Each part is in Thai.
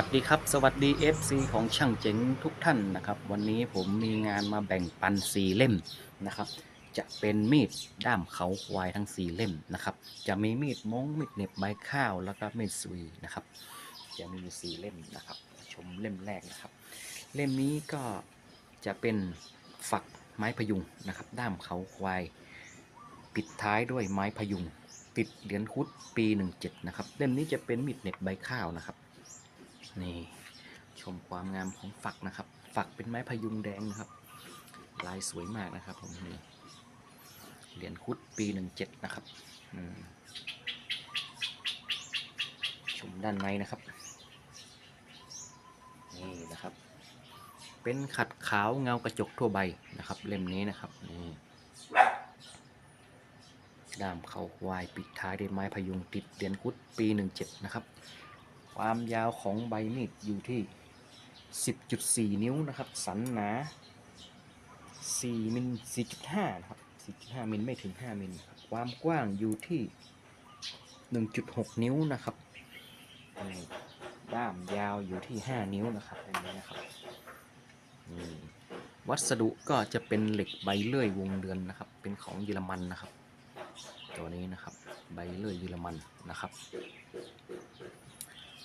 วัสดีครับ สวัสดี FC ของช่างเจ๋งทุกท่านนะครับ วันนี้ผมมีงานมาแบ่งปันสีเล่มนะครับ จะเป็นมีดด้ามเขาควายทั้งสีเล่มนะครับ จะมีมีดมงมีดเน็บใบข้าวแล้วก็มีดซุยนะครับ จะมีสีเล่มนะครับ ชมเล่มแรกนะครับ เล่มนี้ก็จะเป็นฝักไม้พยุงนะครับ ด้ามเขาควาย ปิดท้ายด้วยไม้พยุง ติดเหรียญคุดปี 17นะครับเล่มนี้จะเป็นมีดเน็บใบข้าวนะครับ นี่ชมความงามของฝักนะครับ ฝักเป็นไม้พยุงแดงนะครับ ลายสวยมากนะครับผมนี่เหรียญคุดปี17นะครับชมด้านในนะครับ นี่นะครับ เป็นขัดขาวเงากระจกทั่วใบนะครับ เล่มนี้นะครับนี่ด้ามเขาควายปิดท้ายด้วยไม้พยุงติดเหรียญคุดปี17นะครับ ความยาวของใบมีดอยู่ที่ 10.4 นิ้วนะครับ สันหนา 4มิล4.5 นะครับ 4.5 มิลไม่ถึง 5 มิลความกว้างอยู่ที่ 1.6 นิ้วนะครับด้ามยาวอยู่ที่ 5 นิ้วนะครับอันนี้นะครับวัสดุก็จะเป็นเหล็กใบเลื่อยวงเดือนนะครับ เป็นของเยอรมันนะครับ ตัวนี้นะครับ ใบเลื่อยเยอรมันนะครับ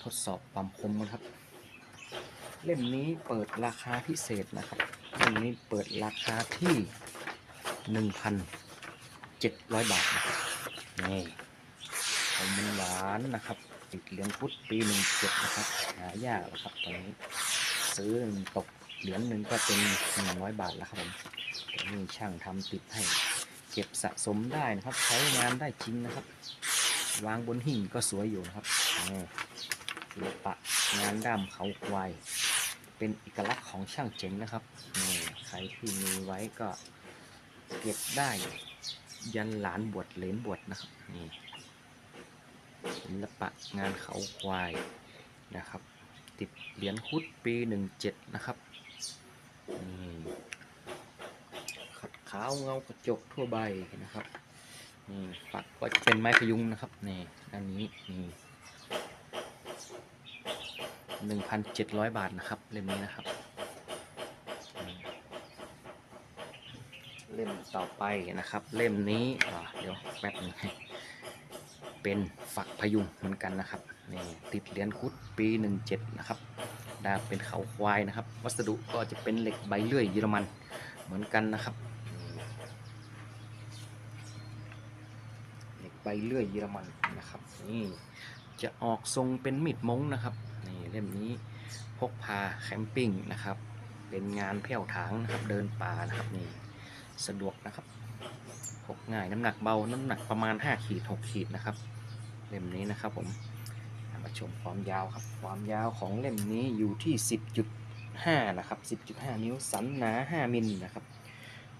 ทดสอบความคมกันครับ เล่มนี้เปิดราคาพิเศษนะครับเล่มนี้เปิดราคาที่1,700บาทนะครับนี่ผมมันหวานนะครับติดเหรียญพุทธปีหนึ่งเจ็ดนะครับหายากแล้วครับตอนนี้ซื้อตกเหรียญหนึ่งก็เป็นหนึ่งร้อยบาทแล้วครับผมนี่ช่างทำติดให้ เก็บสะสมได้นะครับ ใช้งานได้จริงนะครับ วางบนหิ่งก็สวยอยู่นะครับนี่ ศิลปะงานด้ามเขาควาย เป็นเอกลักษณ์ของช่างเจ๋งนะครับนี่ใครที่มีไว้ก็เก็บได้ ยันหลานบวชเลนบวชนะครับนี่ศิลปะงานเขาควายนะครับ ติดเหรียญคุดปีหนึ่งเจ็ดนะครับนี่ขัดขาวเงากระจกทั่วใบนะครับนี่ฝักก็จะเป็นไม้พยุงนะครับนี่ด้านนี้นี่ 1,700 บาทนะครับเล่มนี้นะครับ เล่มต่อไปนะครับ เล่มนี้เดี๋ยวแป๊บหนึงเป็นฝักพยุงเหมือนกันนะครับนี่ติดเหรียญคุดปี 17 นะครับดาเป็นเขาควายนะครับ วัสดุก็จะเป็นเหล็กใบเลื่อยเยอรมันเหมือนกันนะครับเหล็กใบเลื่อยเยอรมันนะครับนี่จะออกทรงเป็นมีดมงนะครับ เล่มนี้ พกพาแคมปิ้งนะครับ เป็นงานเพี้ยวถางนะครับ เดินป่านะครับนี่สะดวกนะครับพกง่ายน้ำหนักเบาน้ำหนักประมาณ 5 ขีด 6 ขีดนะครับ เล่มนี้นะครับผมมาชมความยาวครับ ความยาวของเล่มนี้อยู่ที่ 10.5 นะครับ 10.5 นิ้วสันหนา 5 มิลนะครับ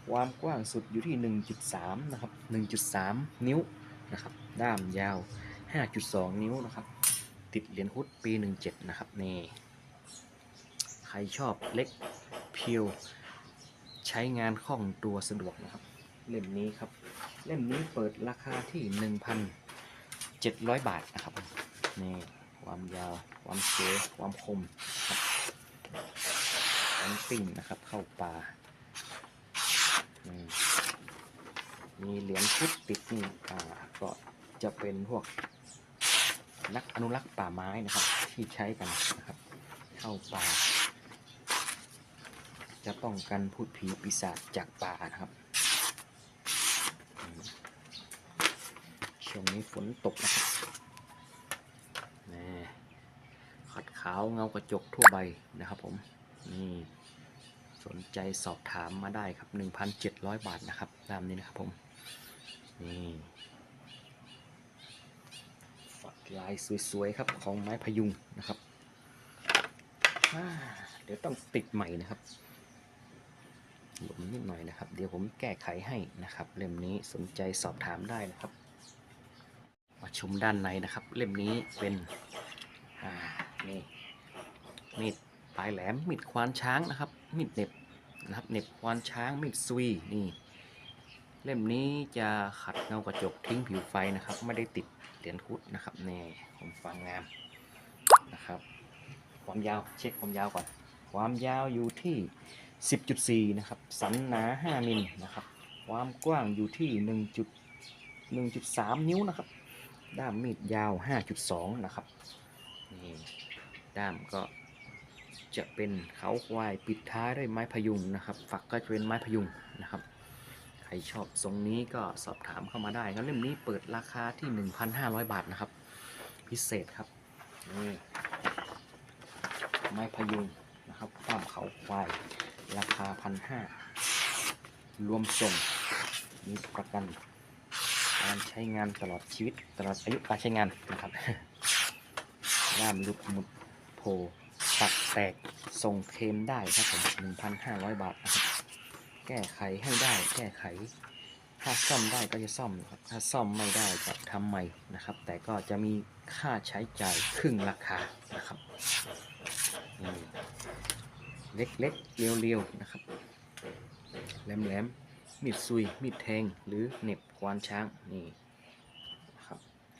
ความกว้างสุดอยู่ที่ 1.3 นะครับ 1.3 นิ้วนะครับ ด้ามยาว 5.2 นิ้วนะครับ ติดเหรียญคุดปี 17 นะครับนี่ใครชอบเล็กเพียวใช้งานคล่องตัวสะดวกนะครับ เล่มนี้ครับ เล่มนี้เปิดราคาที่ 1,700 บาทนะครับนี่ความยาวความสวยความคมครับแอนปิ้งนะครับเข้าป่ามีเหรียญคุดติดนี่ก็จะเป็นพวก นักอนุรักษ์ป่าไม้นะครับ ที่ใช้กันนะครับ เข้าป่า จะป้องกันพูดผีปีศาจจากป่านะครับช่วงนี้ฝนตกนะครับนี่ขัดขาวเงากระจกทั่วใบนะครับผมนี่สนใจสอบถามมาได้ครับ 1,700 บาทนะครับตามนี้นะครับผมนี่ ฝัก ลายสวยๆครับของไม้พยุงนะครับ เดี๋ยวต้องติดใหม่นะครับหลุมนิดหน่อยนะครับ เดี๋ยวผมแก้ไขให้นะครับ เล่มนี้สนใจสอบถามได้นะครับ มาชมด้านในนะครับ เล่มนี้เป็นนี่มีดปลายแหลมมีดควานช้างนะครับมีดเน็บนะครับเน็บควานช้างมีดซุยนี่ เล่มนี้จะขัดเงากระจกทิ้งผิวไฟนะครับ ไม่ได้ติดเหรียญคุดนะครับแน่ผมฟังงามนะครับ ความยาวเช็คความยาวก่อน ความยาวอยู่ที่ 10.4 นะครับ สันหนา 5 มิลนะครับ ความกว้างอยู่ที่ 1. 1.3 นิ้วนะครับ ด้ามมีดยาว 5.2 นะครับนี่ด้ามก็จะเป็นเขาควายปิดท้ายด้วยไม้พยุงนะครับ ฝักก็จะเป็นไม้พยุงนะครับ รชอบทรงนี้ก็สอบถามเข้ามาได้ครับเล่มนี้เปิดราคาที่ 1,500 บาทนะครับ พิเศษครับนี่ไม้พยุงนะครับป้ามเขาควาย ราคาพันห้ารวมส่ง มีประกัน การใช้งานตลอดชีวิตตลอดอายุการใช้งานนะครับด้ามลุกหมุดโผตักแตกส่งเคลมได้ครับผม1,500 บาทนะครับ แก้ไขให้ได้แก้ไข ถ้าซ่อมได้ก็จะซ่อมนะครับถ้าซ่อมไม่ได้จะทำใหม่นะครับ แต่ก็จะมีค่าใช้จ่ายครึ่งราคานะครับนี่เล็กๆเรียวๆนะครับแหลมๆมีดซุยมีดแทงหรือเน็บควานช้างนี่นะครับ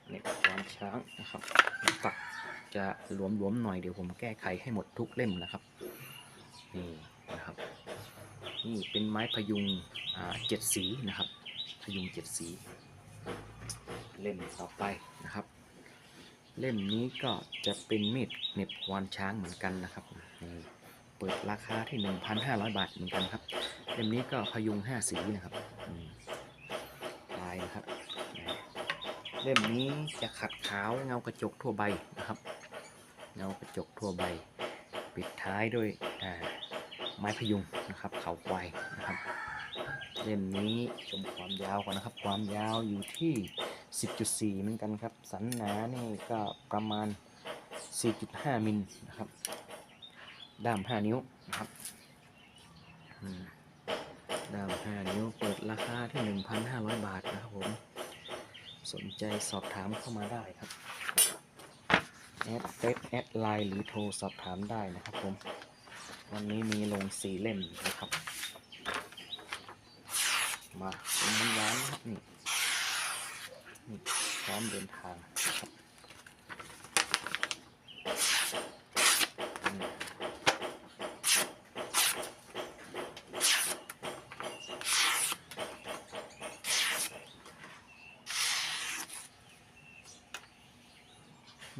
เน็บควานช้างนะครับฝักจะหลวมๆหน่อยเดี๋ยวผมแก้ไขให้หมดทุกเล่มนะครับนี่นะครับ นี่เป็นไม้พยุงเจ็ดสีนะครับ พยุงเจ็ดสี เล่มต่อไปนะครับ เล่มนี้ก็จะเป็นมีดเหน็บวานช้างเหมือนกันนะครับเปิดราคาที่ 1,500 บาทเหมือนกันครับ เล่มนี้ก็พยุง5สีนะครับลายนะครับเล่มนี้จะขัดขาวเงากระจกทั่วใบนะครับ เงากระจกทั่วใบ ปิดท้ายด้วยอ่า ไม้พยุงนะครับ เขาควายนะครับ เล่มนี้ชมความยาวก่อนนะครับ ความยาวอยู่ที่ 10.4เหมือนกันครับ สันหนานี่ก็ประมาณ 4.5มิลนะครับ ด้าม 5 นิ้วนะครับด้าม 5 นิ้วเปิดราคาที่ 1,500 บาทนะครับผม สนใจสอบถามเข้ามาได้ครับแอดเฟซแอดไลน์หรือโทรสอบถามได้นะครับผม วันนี้มีลงสี่เล่มนะครับ มาเป็นมันร้านนะครับนี่นี่พร้อมเดินทางนะครับ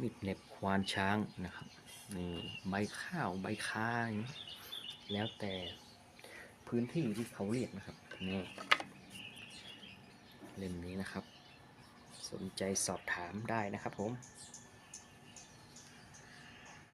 มมีดเน็บควานช้างนะครับ นี่ใบข้าวใบค้าอย่างนี้แล้วแต่พื้นที่ที่เขาเรียกนะครับนี่เล่มนี้นะครับ สนใจสอบถามได้นะครับผม